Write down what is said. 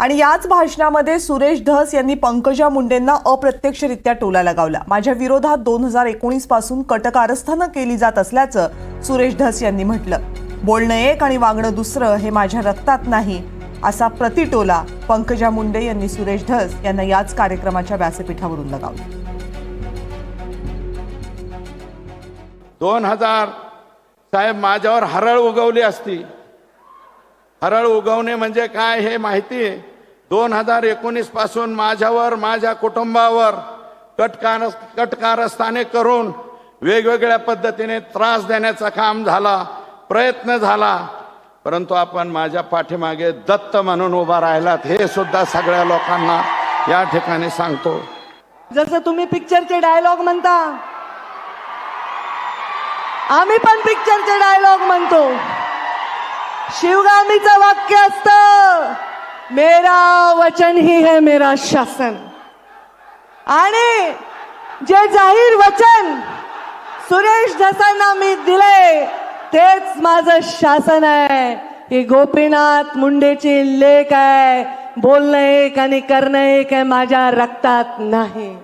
आणि याच भाषणामध्ये सुरेश धस यांनी पंकजा मुंडेंना अप्रत्यक्षरित्या टोला लगावला. माझ्या विरोधात दोन हजार एकोणीसपासून कटकारस्थानं केली जात असल्याचं सुरेश धस यांनी म्हटलं. बोलणं एक आणि वागणं दुसरं हे माझ्या रक्तात नाही असा प्रतिटोला पंकजा मुंडे यांनी सुरेश धस यांना याच कार्यक्रमाच्या व्यासपीठावरून लगावला. दोन हजार साहेब माझ्यावर हरळ उगवली असती. हरळ उगवणे म्हणजे काय हे माहिती? दोन हजार एकोणीसपासून माझ्यावर माझ्या कुटुंबावर कटकार कटकारस्थाने करून वेगवेगळ्या पद्धतीने त्रास देण्याचं काम झाला प्रयत्न झाला. परंतु आपण माझ्या पाठीमागे दत्त म्हणून उभा राहिलात हे सुद्धा सगळ्या लोकांना या ठिकाणी सांगतो. जसं तुम्ही पिक्चरचे डायलॉग म्हणता आम्ही पण पिक्चरचे डायलॉग म्हणतो. शिवगामीचं वाक्य असत मेरा वचन ही है मेरा शासन. आणि जे जाहीर वचन सुरेश धसांना मी दिले तेच माझं शासन आहे. ही गोपीनाथ मुंडेची लेख आहे. बोलणं एक आणि करणं एक आहे माझ्या रक्तात नाही.